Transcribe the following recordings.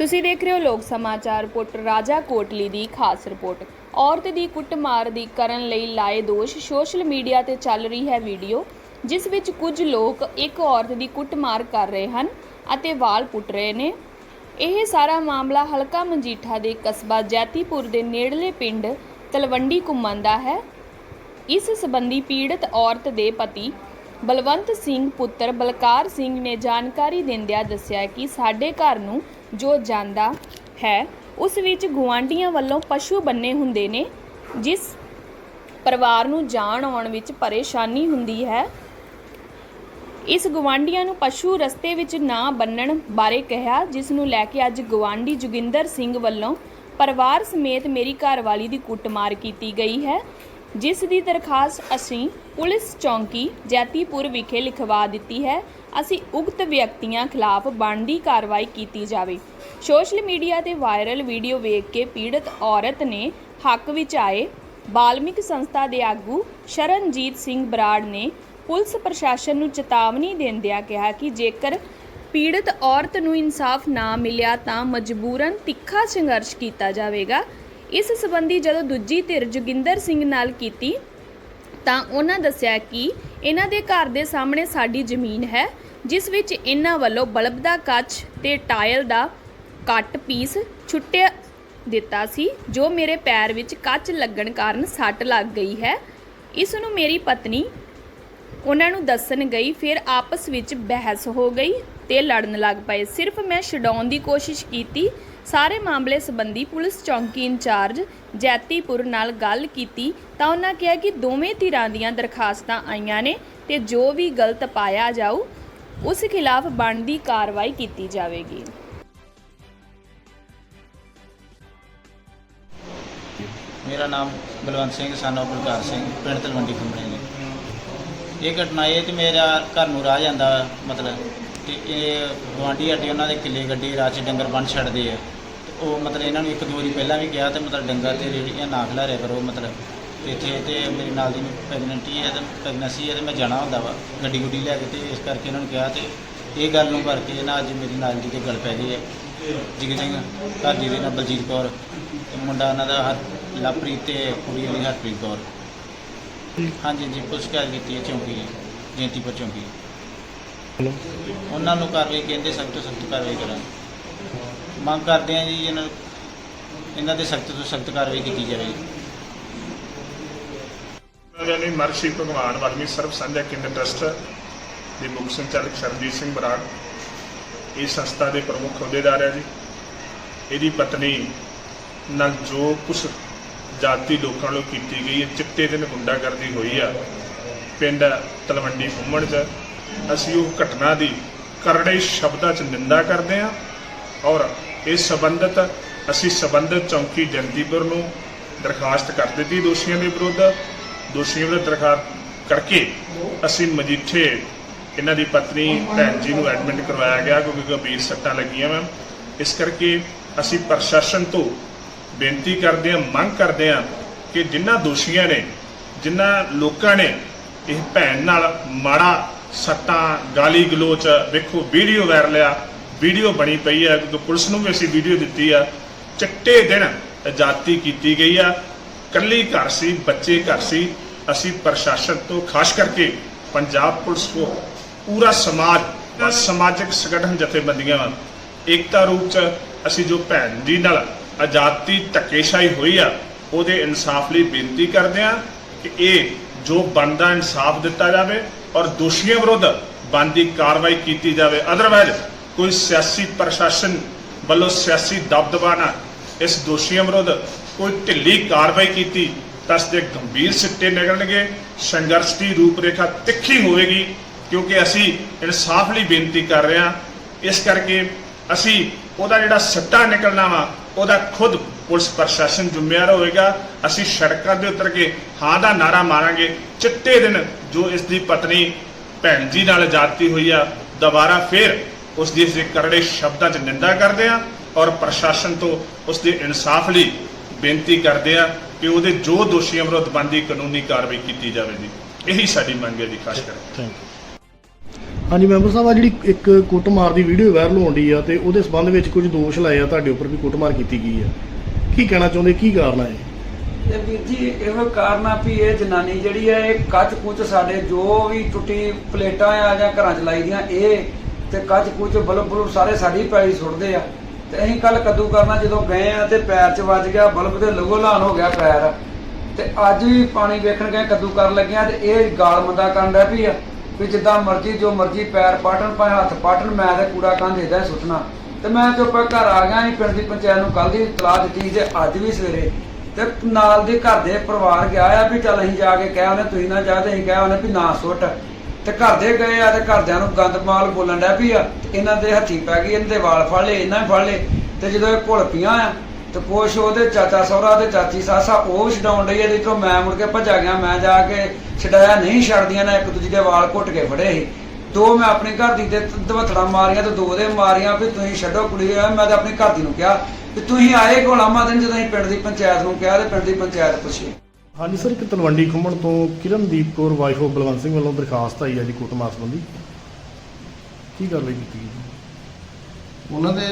ਤੁਸੀਂ ਦੇਖ ਰਹੇ ਹੋ ਲੋਕ ਸਮਾਚਾਰ ਰਿਪੋਰਟ ਰਾਜਾ ਕੋਟਲੀ ਦੀ ਖਾਸ ਰਿਪੋਰਟ। ਔਰਤ ਦੀ ਕੁੱਟਮਾਰ ਦੀ ਕਰਨ ਲਈ ਲਾਏ ਦੋਸ਼ ਸੋਸ਼ਲ ਮੀਡੀਆ ਤੇ ਚੱਲ ਰਹੀ ਹੈ ਵੀਡੀਓ, ਜਿਸ ਵਿੱਚ ਕੁਝ ਲੋਕ ਇੱਕ ਔਰਤ ਦੀ ਕੁੱਟਮਾਰ ਕਰ ਰਹੇ ਹਨ ਅਤੇ ਵਾਲ ਪੁੱਟ ਰਹੇ ਨੇ। ਇਹ ਸਾਰਾ ਮਾਮਲਾ ਹਲਕਾ ਮਜੀਠਾ ਦੇ ਕਸਬਾ ਜੈਤੀਪੁਰ ਦੇ ਨੇੜਲੇ ਪਿੰਡ ਤਲਵੰਡੀ ਘੁੰਮਣ ਦਾ ਹੈ। ਇਸ ਸੰਬੰਧੀ ਪੀੜਤ ਔਰਤ ਦੇ ਪਤੀ ਬਲਵੰਤ ਸਿੰਘ ਪੁੱਤਰ ਬਲਕਾਰ ਸਿੰਘ ਨੇ ਜਾਣਕਾਰੀ ਦਿੰਦਿਆਂ ਦੱਸਿਆ ਕਿ ਸਾਡੇ ਘਰ ਨੂੰ ਜੋ ਜਾਂਦਾ ਹੈ, ਉਸ ਵਿੱਚ ਗੁਆਂਢੀਆਂ ਵੱਲੋਂ ਪਸ਼ੂ ਬੰਨੇ ਹੁੰਦੇ ਨੇ, ਜਿਸ ਪਰਿਵਾਰ ਨੂੰ ਜਾਣ ਆਉਣ ਵਿੱਚ ਪਰੇਸ਼ਾਨੀ ਹੁੰਦੀ ਹੈ। ਇਸ ਗਵਾਂਢੀਆਂ ਨੂੰ ਪਸ਼ੂ ਰਸਤੇ ਵਿੱਚ ਨਾ ਬੰਨਣ ਬਾਰੇ ਕਿਹਾ, ਜਿਸ ਨੂੰ ਲੈ ਕੇ ਅੱਜ ਗਵਾਂਢੀ ਜੋਗਿੰਦਰ ਸਿੰਘ ਵੱਲੋਂ ਪਰਿਵਾਰ ਸਮੇਤ ਮੇਰੀ ਘਰਵਾਲੀ ਦੀ ਕੁੱਟਮਾਰ ਕੀਤੀ ਗਈ ਹੈ। ਜਿਸ ਦੀ ਦਰਖਾਸਤ ਅਸੀਂ ਪੁਲਿਸ ਚੌਂਕੀ ਜੈਤੀਪੁਰ ਵਿਖੇ ਲਿਖਵਾ ਦਿੱਤੀ ਹੈ। ਅਸੀਂ ਉਕਤ ਵਿਅਕਤੀਆਂ ਖਿਲਾਫ ਬਣਦੀ ਕਾਰਵਾਈ ਕੀਤੀ ਜਾਵੇ। ਸੋਸ਼ਲ ਮੀਡੀਆ ਤੇ ਵਾਇਰਲ ਵੀਡੀਓ ਵੇਖ ਕੇ ਪੀੜਤ ਔਰਤ ਨੇ ਹੱਕ ਵਿੱਚ ਆਏ ਬਾਲਮਿਕ ਸੰਸਥਾ ਦੇ ਆਗੂ ਸ਼ਰਨਜੀਤ ਸਿੰਘ ਬਰਾੜ ਨੇ ਪੁਲਿਸ ਪ੍ਰਸ਼ਾਸਨ ਨੂੰ ਚੇਤਾਵਨੀ ਦਿੰਦਿਆਂ ਕਿਹਾ ਕਿ ਜੇਕਰ ਪੀੜਤ ਔਰਤ ਨੂੰ ਇਨਸਾਫ ਨਾ ਮਿਲਿਆ ਤਾਂ ਮਜਬੂਰਨ ਤਿੱਖਾ ਸੰਘਰਸ਼ ਕੀਤਾ ਜਾਵੇਗਾ। ਇਸ ਸੰਬੰਧੀ ਜਦੋਂ ਦੂਜੀ ਧਿਰ ਜੋਗਿੰਦਰ ਸਿੰਘ ਨਾਲ ਕੀਤੀ, ਤਾਂ ਉਹਨਾਂ ਦੱਸਿਆ ਕਿ ਇਹਨਾਂ ਦੇ ਘਰ ਦੇ ਸਾਹਮਣੇ ਸਾਡੀ ਜ਼ਮੀਨ ਹੈ, ਜਿਸ ਵਿੱਚ ਇਹਨਾਂ ਵੱਲੋਂ ਬਲਬ ਦਾ ਕੱਚ ਤੇ ਟਾਇਲ ਦਾ ਕੱਟ ਪੀਸ ਛੁੱਟਿਆ ਦਿੱਤਾ ਸੀ, ਜੋ ਮੇਰੇ ਪੈਰ ਵਿੱਚ ਕੱਚ ਲੱਗਣ ਕਾਰਨ ਸੱਟ ਲੱਗ ਗਈ ਹੈ। ਇਸ ਨੂੰ ਮੇਰੀ ਪਤਨੀ ਉਹਨਾਂ ਨੂੰ ਦੱਸਣ ਗਈ, ਫਿਰ ਆਪਸ ਵਿੱਚ ਬਹਿਸ ਹੋ ਗਈ ਤੇ ਲੜਨ ਲੱਗ ਪਏ। ਸਿਰਫ ਮੈਂ ਛਡਾਉਣ ਦੀ ਕੋਸ਼ਿਸ਼ ਕੀਤੀ ਸਾਰੇ ਮਾਮਲੇ ਸੰਬੰਧੀ ਪੁਲਿਸ ਚੌਂਕੀ ਇੰਚਾਰਜ ਜੈਤੀਪੁਰ ਨਾਲ ਗੱਲ ਕੀਤੀ ਤਾਂ ਉਹਨਾਂ ਕਿਹਾ ਕਿ ਦੋਵੇਂ ਧਿਰਾਂ ਦੀਆਂ ਦਰਖਾਸਤਾਂ ਆਈਆਂ ਨੇ ਤੇ ਜੋ ਵੀ ਗਲਤ ਪਾਇਆ ਜਾਊ, ਉਸ ਖਿਲਾਫ ਬਣਦੀ ਕਾਰਵਾਈ ਕੀਤੀ ਜਾਵੇਗੀ। ਮੇਰਾ ਨਾਮ ਬਲਵੰਤ ਸਿੰਘ ਸਾਨੋ ਪ੍ਰਕਾਸ਼ ਸਿੰਘ, ਪਿੰਡ ਤਲਵੰਡੀ ਖੰਬੜੇ ਨੇ। ਇਹ ਘਟਨਾ ਇਹ ਤੇ ਮੇਰਾ ਘਰ ਨੂੰ ਰਾਹ ਜਾਂਦਾ, ਮਤਲਬ ਤੇ ਇਹ ਗੁਆਂਢੀ ਹੱਡੀ ਉਹਨਾਂ ਦੇ ਕਿੱਲੇ ਗੱਡੀ ਰਾਹ 'ਚ ਡੰਗਰ ਬੰਨ ਛੱਡਦੇ ਆ। ਉਹ ਮਤਲਬ ਇਹਨਾਂ ਨੂੰ ਇੱਕ ਦੋ ਵਾਰੀ ਪਹਿਲਾਂ ਵੀ ਕਿਹਾ ਤੇ ਮਤਲਬ ਡੰਗਰ ਤੇ ਰੇੜੀਆਂ ਨਾ ਖਿਲਾਰਿਆ ਕਰੋ ਮਤਲਬ ਇੱਥੇ ਤੇ ਮੇਰੀ ਨਾਲ ਦੀ ਪ੍ਰੈਗਨੈਂਟੀ ਹੈ ਤੇ ਪ੍ਰੈਗਨੈਂਸੀ ਹੈ ਤੇ ਮੈਂ ਜਾਣਾ ਹੁੰਦਾ ਵਾ ਗੱਡੀ ਗੁੱਡੀ ਲੈ ਕੇ ਤੇ ਇਸ ਕਰਕੇ ਇਹਨਾਂ ਨੂੰ ਕਿਹਾ ਤੇ ਇਹ ਗੱਲ ਨੂੰ ਕਰਕੇ ਨਾ ਅੱਜ ਮੇਰੀ ਨਾਲ ਦੀ ਤੇ ਗੱਲ ਪੈ ਗਈ ਹੈ। ਜਿਗ ਸਿੰਘ ਘਰ ਦੀ ਦੇ ਨਾਲ ਬਲਜੀਤ ਕੌਰ ਤੇ ਮੁੰਡਾ ਉਹਨਾਂ ਦਾ ਹਰ ਲਵਪ੍ਰੀਤ ਤੇ ਕੁੜੀ ਵਾਲੀ ਹਰਪ੍ਰੀਤ ਕੌਰ। ਹਾਂਜੀ ਜੀ ਪੁਲਿਸ ਸ਼ਿਕਾਇਤ ਕੀਤੀ ਹੈ ਚੌਂਕੀ ਜੈਂਤੀਪੁਰ ਚੌਂਕੀ। ਹੈਲੋ। ਉਹਨਾਂ ਨੂੰ ਕਾਰਵਾਈ ਕਹਿੰਦੇ ਸਖਤ ਤੋਂ ਸਖਤ ਕਾਰਵਾਈ ਕਰਾਂ ਮੰਗ ਕਰਦੇ ਆ ਜੀ ਇਹਨਾਂ ਇਹਨਾਂ ਤੇ ਸਖਤ ਤੋਂ ਸਖਤ ਕਾਰਵਾਈ ਕੀਤੀ ਜਾਵੇ ਯਾਨੀ ਮਰਸ਼ੀ ਭਗਵਾਨ ਵਾਲਮੀ ਸਰਬ ਸਾਂਝਾ ਕੇਂਦਰ ਟਰਸਟ ਦੇ ਮੁੱਖ ਸੰਚਾਲਕ ਸਰਬਜੀਤ ਸਿੰਘ ਬਰਾੜ ਇਸ ਸੰਸਥਾ ਦੇ ਪ੍ਰਮੁੱਖ ਅਹੁਦੇਦਾਰ ਹੈ ਜੀ। ਇਹਦੀ ਪਤਨੀ ਨਾਲ ਜੋ ਕੁਛ ਜਾਤੀ ਲੋਕਾਂ ਨੂੰ ਕੀਤੀ ਗਈ ਹੈ, ਚਿੱਟੇ ਦਿਨ ਗੁੰਡਾਗਰਦੀ ਹੋਈ ਆ, ਪਿੰਡ ਤਲਵੰਡੀ ਘੁੰਮਣ 'ਚ। ਅਸੀਂ ਉਹ ਘਟਨਾ ਦੀ ਕਰੜੇ ਸ਼ਬਦਾਂ 'ਚ ਨਿੰਦਾ ਕਰਦੇ ਹਾਂ ਔਰ ਇਸ ਸੰਬੰਧਤ, ਅਸੀਂ ਸੰਬੰਧਿਤ ਚੌਂਕੀ ਜੰਦੀਪੁਰ ਨੂੰ ਦਰਖਾਸਤ ਕਰ ਦਿੱਤੀ ਦੋਸ਼ੀਆਂ ਦੇ ਵਿਰੁੱਧ। ਦੋਸ਼ੀਆਂ ਵਿਰੁੱਧ ਦਰਖਾਸਤ ਕਰਕੇ ਅਸੀਂ ਮਜੀਠੇ ਇਹਨਾਂ ਦੀ ਪਤਨੀ, ਭੈਣ ਜੀ ਨੂੰ ਐਡਮਿਟ ਕਰਵਾਇਆ ਗਿਆ ਕਿਉਂਕਿ ਗੰਭੀਰ ਸੱਟਾਂ ਲੱਗੀਆਂ ਵਾ। ਇਸ ਕਰਕੇ ਅਸੀਂ ਪ੍ਰਸ਼ਾਸਨ ਤੋਂ ਬੇਨਤੀ ਕਰਦੇ ਹਾਂ, ਮੰਗ ਕਰਦੇ ਹਾਂ ਕਿ ਜਿਨ੍ਹਾਂ ਦੋਸ਼ੀਆਂ ਨੇ ਜਿਨ੍ਹਾਂ ਲੋਕਾਂ ਨੇ ਇਹ ਭੈਣ ਨਾਲ ਮਾੜਾ ਸੱਟਾਂ ਗਾਲੀ ਗਲੋਚ ਵੇਖੋ ਵੀਡੀਓ ਵਾਇਰਲ ਆ ਵੀਡੀਓ ਬਣੀ ਪਈ ਆ, ਕਿਉਂਕਿ ਪੁਲਿਸ ਨੂੰ ਵੀ ਅਸੀਂ ਵੀਡੀਓ ਦਿੱਤੀ ਆ। ਚਿੱਟੇ ਦਿਨ ਜਾਤੀ ਕੀਤੀ ਗਈ ਆ। ਕੱਲੀ ਘਰ ਸੀ, ਬੱਚੇ ਘਰ ਸੀ। ਅਸੀਂ ਪ੍ਰਸ਼ਾਸਨ ਤੋਂ ਖਾਸ ਕਰਕੇ ਪੰਜਾਬ ਪੁਲਿਸ ਕੋ ਪੂਰਾ ਸਮਾਜ ਸਮਾਜਿਕ ਸੰਗਠਨ ਜਥੇਬੰਦੀਆਂ ਵਾਂ ਏਕਤਾ ਰੂਪ ਚ ਅਸੀਂ ਜੋ ਭੈਣ ਜੀ ਨਾਲ ਆਜ਼ਾਦੀ ਧੱਕੇਸ਼ਾਹੀ ਹੋਈ ਆ, ਉਹਦੇ ਇਨਸਾਫ ਲਈ ਬੇਨਤੀ ਕਰਦੇ ਆ ਕਿ ਇਹ ਜੋ ਬਣਦਾ ਇਨਸਾਫ ਦਿੱਤਾ ਜਾਵੇ ਔਰ ਦੋਸ਼ੀਆਂ ਵਿਰੁੱਧ ਬਣਦੀ ਕਾਰਵਾਈ ਕੀਤੀ ਜਾਵੇ। ਅਦਰਵਾਇਜ਼ ਕੋਈ ਸਿਆਸੀ ਪ੍ਰਸ਼ਾਸਨ ਵੱਲੋਂ ਸਿਆਸੀ ਦਬਦਬਾ ਨਾਲ ਇਸ ਦੋਸ਼ੀਆਂ ਵਿਰੁੱਧ ਕੋਈ ਢਿੱਲੀ ਕਾਰਵਾਈ ਕੀਤੀ, ਤਾਂ ਇਸ ਦੇ ਗੰਭੀਰ ਸਿੱਟੇ ਨਿਕਲਣਗੇ, ਸੰਘਰਸ਼ ਦੀ ਰੂਪਰੇਖਾ ਤਿੱਖੀ ਹੋਵੇਗੀ, ਕਿਉਂਕਿ ਅਸੀਂ ਇਨਸਾਫ ਲਈ ਬੇਨਤੀ ਕਰ ਰਹੇ ਹਾਂ। ਇਸ ਕਰਕੇ ਅਸੀਂ ਉਹਦਾ ਜਿਹੜਾ ਸੱਟਾ ਨਿਕਲਣਾ ਵਾ, ਉਹਦਾ ਖੁਦ ਪੁਲਿਸ ਪ੍ਰਸ਼ਾਸਨ ਜ਼ਿੰਮੇਵਾਰ ਹੋਵੇਗਾ। ਅਸੀਂ ਸੜਕਾਂ ਦੇ ਉਤਰ ਕੇ ਹਾਂ ਦਾ ਨਾਰਾ ਮਾਰਾਂਗੇ। ਚਿੱਟੇ ਦਿਨ ਜੋ ਇਸ ਦੀ ਪਤਨੀ ਭੈਣ ਜੀ ਨਾਲ ਜਾਤੀ ਹੋਈ ਆ, ਦੁਬਾਰਾ ਫੇਰ ਉਸ ਦੀ ਇਸ ਦੇ ਕਰੜੇ ਸ਼ਬਦਾਂ 'ਚ ਨਿੰਦਾ ਕਰਦੇ ਆ ਔਰ ਪ੍ਰਸ਼ਾਸਨ ਤੋਂ ਉਸ ਦੇ ਇਨਸਾਫ ਲਈ ਬੇਨਤੀ ਕਰਦੇ ਆ ਕਿ ਉਹਦੇ ਜੋ ਦੋਸ਼ੀਆਂ ਵਿਰੁੱਧ ਬਣਦੀ ਕਾਨੂੰਨੀ ਕਾਰਵਾਈ ਕੀਤੀ ਜਾਵੇ ਜੀ। ਇਹੀ ਸਾਡੀ ਮੰਗ ਹੈ ਜੀ ਖਾਸ ਕਰਕੇ। Thank you. ਹਾਂਜੀ ਮੈਂਬਰ ਸਾਹਿਬ ਆ ਜਿਹੜੀ ਇੱਕ ਕੁੱਟਮਾਰ ਦੀ ਵੀਡੀਓ ਵਾਇਰਲ ਹੋਣ ਡਈ ਆ ਤੇ ਉਹਦੇ ਸਬੰਧ ਵਿੱਚ ਕੁਝ ਦੋਸ਼ ਲਾਏ ਆ ਤੁਹਾਡੇ ਉੱਪਰ ਵੀ ਕੁੱਟਮਾਰ ਕੀਤੀ ਗਈ ਆ। ਕੀ ਕਹਿਣਾ ਚਾਹੁੰਦੇ? ਕੀ ਕਾਰਨ ਆ ਇਹ? ਇਹ ਵੀਰ ਜੀ ਇਹੋ ਕਾਰਨ ਆ ਵੀ ਇਹ ਜਨਾਨੀ ਜਿਹੜੀ ਹੈ ਇਹ ਕੱਚ ਕੁੱਚ ਸਾਡੇ ਜੋ ਵੀ ਟੁੱਟੀ ਪਲੇਟਾਂ ਆ ਜਾਂ ਘਰਾਂ ਚ ਲਾਈ ਦੀਆਂ ਇਹ ਤੇ ਕੱਚ ਕੁੱਚ ਬਲਬ ਬਲਬ ਸਾਰੇ ਸਾਡੀ ਪੈਲੀ ਸੁੱਟਦੇ ਆ। ਤੇ ਅਸੀਂ ਕੱਲ ਕੱਦੂ ਕਰਨਾ ਜਦੋਂ ਗਏ ਆ ਤੇ ਪੈਰ 'ਚ ਵੱਜ ਗਿਆ, ਬਲਬ ਦੇ ਲਹੂ ਲਾਨ ਹੋ ਗਿਆ ਪੈਰ। ਤੇ ਅੱਜ ਵੀ ਪਾਣੀ ਵੇਖਣ ਗਏ, ਕੱਦੂ ਕਰਨ ਲੱਗਿਆ ਤੇ ਇਹ ਗਾਲ ਮੰਦਾ ਕਰਨ ਡਿਆ ਵੀ ਆ, ਵੀ ਜਿੱਦਾਂ ਮਰਜ਼ੀ, ਜੋ ਮਰਜ਼ੀ ਪੈਰ ਪਾਟਣ, ਭਾਵੇਂ ਹੱਥ ਪਾਟਣ, ਮੈਂ ਤੇ ਕੂੜਾ ਕੰਧ ਇਹਦਾ ਸੁੱਟਣਾ। ਤੇ ਮੈਂ ਚੁੱਪ ਘਰ ਆ ਗਿਆ, ਅਸੀਂ ਪਿੰਡ ਦੀ ਪੰਚਾਇਤ ਨੂੰ ਕੱਲ ਦੀ ਇਤਲਾਹ ਦਿੱਤੀ ਤੇ ਅੱਜ ਵੀ ਸਵੇਰੇ। ਤੇ ਨਾਲ ਦੇ ਘਰ ਦੇ ਪਰਿਵਾਰ ਗਿਆ ਆ ਵੀ ਚੱਲ ਅਸੀਂ ਜਾ ਕੇ ਕਹਿ ਉਹਨੇ ਤੁਸੀਂ ਨਾ ਜਾ ਤੇ ਅਸੀਂ ਕਹਿ ਉਹਨੇ ਵੀ ਨਾ ਸੁੱਟ। ਤੇ ਘਰ ਦੇ ਗਏ ਆ ਤੇ ਘਰਦਿਆਂ ਨੂੰ ਗੰਦ ਮਾਲ ਬੋਲਣ ਡਿਆ ਵੀ ਆ ਤੇ ਇਹਨਾਂ ਦੇ ਹੱਥੀ ਪੈ ਗਈ, ਇਹਨਾਂ ਦੇ ਵਾਲ ਫੜ ਲਏ, ਇਹਨਾਂ ਫੜ ਲਏ। ਤੇ ਜਦੋਂ ਇਹ ਘੁਲ ਪੀਆਂ ਆ, ਤੇ ਕੁਛ ਉਹਦੇ ਚਾਚਾ ਸਹੁਰਾ ਤੇ ਚਾਚੀ ਸਾਸਾ ਉਹ ਛਡਾਉਣ ਡਈ ਇਹਦੇ ਤੋਂ ਮੈਂ ਮੁੜ ਕੇ ਭੱਜਾ ਗਿਆ, ਮੈਂ ਜਾ ਕੇ ਛਡਾਇਆ ਨਹੀਂ ਛੱਡਦੀਆਂ, ਨਾ ਇੱਕ ਦੂਜੇ ਦੇ ਵਾਲ ਘੁੱਟ ਕੇ ਫੜੇ ਸੀ। ਦੋ ਮੈਂ ਆਪਣੀ ਘਰ ਦੀ ਤੇ ਦਵਥੜਾ ਮਾਰੀਆਂ ਤੇ ਦੋ ਦੇ ਮਾਰੀਆਂ ਵੀ ਤੁਸੀਂ ਛੱਡੋ ਕੁੜੀ ਆ ਮੈਂ ਤਾਂ ਆਪਣੀ ਘਰ ਦੀ ਨੂੰ ਕਿਹਾ ਵੀ ਤੁਸੀਂ ਆਏ ਘੋਲਾਮਾ ਦਿਨ ਜਦੋਂ ਅਸੀਂ ਪਿੰਡ ਦੀ ਪੰਚਾਇਤ ਨੂੰ ਕਿਹਾ ਤੇ ਪਿੰਡ ਦੀ ਪੰਚਾਇਤ ਪੁੱਛੀ। ਹਾਂਜੀ ਸਰ ਇੱਕ ਤਲਵੰਡੀ ਖੁੰਮਣ ਤੋਂ ਕਿਰਨਦੀਪ ਕੌਰ ਵਾਈਫ ਆਫ ਬਲਵੰਤ ਸਿੰਘ ਵੱਲੋਂ ਦਰਖਾਸਤ ਆਈ ਆ ਜੀ ਕੁੱਟਮਾਰ ਸੰਬੰਧੀ ਕੀ ਕਾਰਵਾਈ ਕੀਤੀ ਗਈ ਜੀ? ਉਹਨਾਂ ਦੇ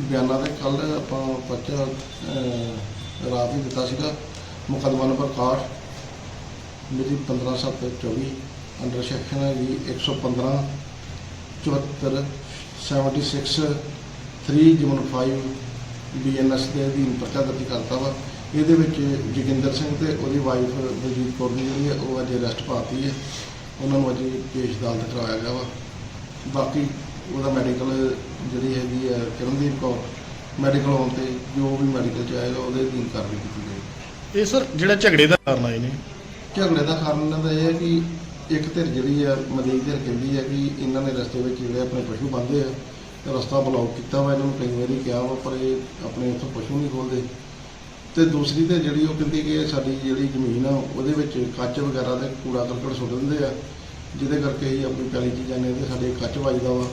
ਬਿਆਨਾਂ ਦੇ ਕੱਲ ਆਪਾਂ ਪਰਚਾ ਅਹ, ਰਾਤ ਹੀ ਦਿੱਤਾ ਸੀਗਾ ਮੁਕੱਦਮਾ ਨੰਬਰ 61 ਮੇਰੀ 15724 ਅੰਡਰ ਸੈਕਸ਼ਨ ਹੈ ਜੀ 115 74 76 3 ਜਮਨ 5 ਬੀਐਨਐਸ ਦੇ ਅਧੀਨ ਪਰਚਾ ਦਰਜ ਕਰਤਾ ਵਾ ਇਹਦੇ ਵਿੱਚ ਜੋਗਿੰਦਰ ਸਿੰਘ ਤੇ ਉਹਦੀ ਵਾਈਫ ਬਲਜੀਤ ਕੌਰ ਦੀ ਜਿਹੜੀ ਹੈ ਉਹ ਅੱਜ ਅਰੈਸਟ ਪਾਤੀ ਹੈ। ਉਹਨਾਂ ਨੂੰ ਅੱਜ ਪੇਸ਼ ਅਦਾਲਤ ਕਰਾਇਆ ਗਿਆ ਵਾ। ਬਾਕੀ ਉਹਦਾ ਮੈਡੀਕਲ ਜਿਹੜੀ ਹੈਗੀ ਹੈ ਕਿਰਨਦੀਪ ਕੌਰ ਮੈਡੀਕਲ ਹੋਣ ਤੇ ਜੋ ਵੀ ਮੈਡੀਕਲ ਚ ਆਏਗਾ ਉਹਦੇ ਅਧੀਨ ਕਾਰਵਾਈ ਕੀਤੀ ਜਾਏਗੀ। ਇਹ ਸਰ ਜਿਹੜਾ ਝਗੜੇ ਦਾ ਕਾਰਨ ਆਏ ਨੇ? ਝਗੜੇ ਦਾ ਕਾਰਨ ਦਾ ਇਹ ਹੈ ਕਿ ਇੱਕ ਧਿਰ ਜਿਹੜੀ ਆ ਮਦੀਕ ਧਿਰ ਕਹਿੰਦੀ ਹੈ ਕਿ ਇਹਨਾਂ ਨੇ ਰਸਤੇ ਵਿੱਚ ਜਿਹੜੇ ਆਪਣੇ ਪਸ਼ੂ ਬੰਨ੍ਹਦੇ ਆ ਤੇ ਰਸਤਾ ਬਲੌਕ ਕੀਤਾ ਵਾ ਇਹਨਾਂ ਨੂੰ ਕਈ ਵਾਰੀ ਕਿਹਾ ਵਾ ਪਰ ਇਹ ਆਪਣੇ ਉੱਥੋਂ ਪਸ਼ੂ ਨਹੀਂ ਖੋਲਦੇ ਤੇ ਦੂਸਰੀ ਤੇ ਜਿਹੜੀ ਉਹ ਕਹਿੰਦੀ ਕਿ ਸਾਡੀ ਜਿਹੜੀ ਜ਼ਮੀਨ ਆ, ਉਹਦੇ ਵਿੱਚ ਕੱਚ ਵਗੈਰਾ ਤੇ ਕੂੜਾ ਕਰਕਟ ਸੁੱਟ ਦਿੰਦੇ ਆ। ਜਿਹਦੇ ਕਰਕੇ ਹੀ ਆਪਣੀ ਪੈਲੀ ਚ ਜਾਂਦੇ ਤੇ ਸਾਡੇ ਕੱਚ ਵੱਜਦਾ ਵਾ।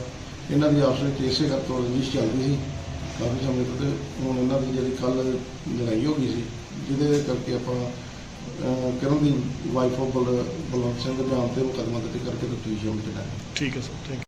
ਇਹਨਾਂ ਦੀ ਆਪਸ ਵਿੱਚ ਇਸੇ ਕਰਕੇ ਰੰਜਿਸ਼ ਚੱਲਦੀ ਸੀ। ਕਾਫੀ ਸਮੇਂ ਤੋਂ ਤੇ ਹੁਣ ਇਹਨਾਂ ਦੀ ਜਿਹੜੀ ਕੱਲ ਲੜਾਈ ਹੋ ਗਈ ਸੀ, ਜਿਹਦੇ ਕਰਕੇ ਆਪਾਂ ਕਰਨ ਦੀ ਵਾਈਫ ਆਫ ਬਲਵੰਤ ਸਿੰਘ ਦੇ ਨਾਮ ਤੇ ਮੁਕੱਦਮਾ ਦਰਜ ਕਰਕੇ ਤਫਤੀਸ਼ ਅਮਲ ਚ ਲਿਆ ਠੀਕ ਹੈ ਸਰ ਥੈਂਕ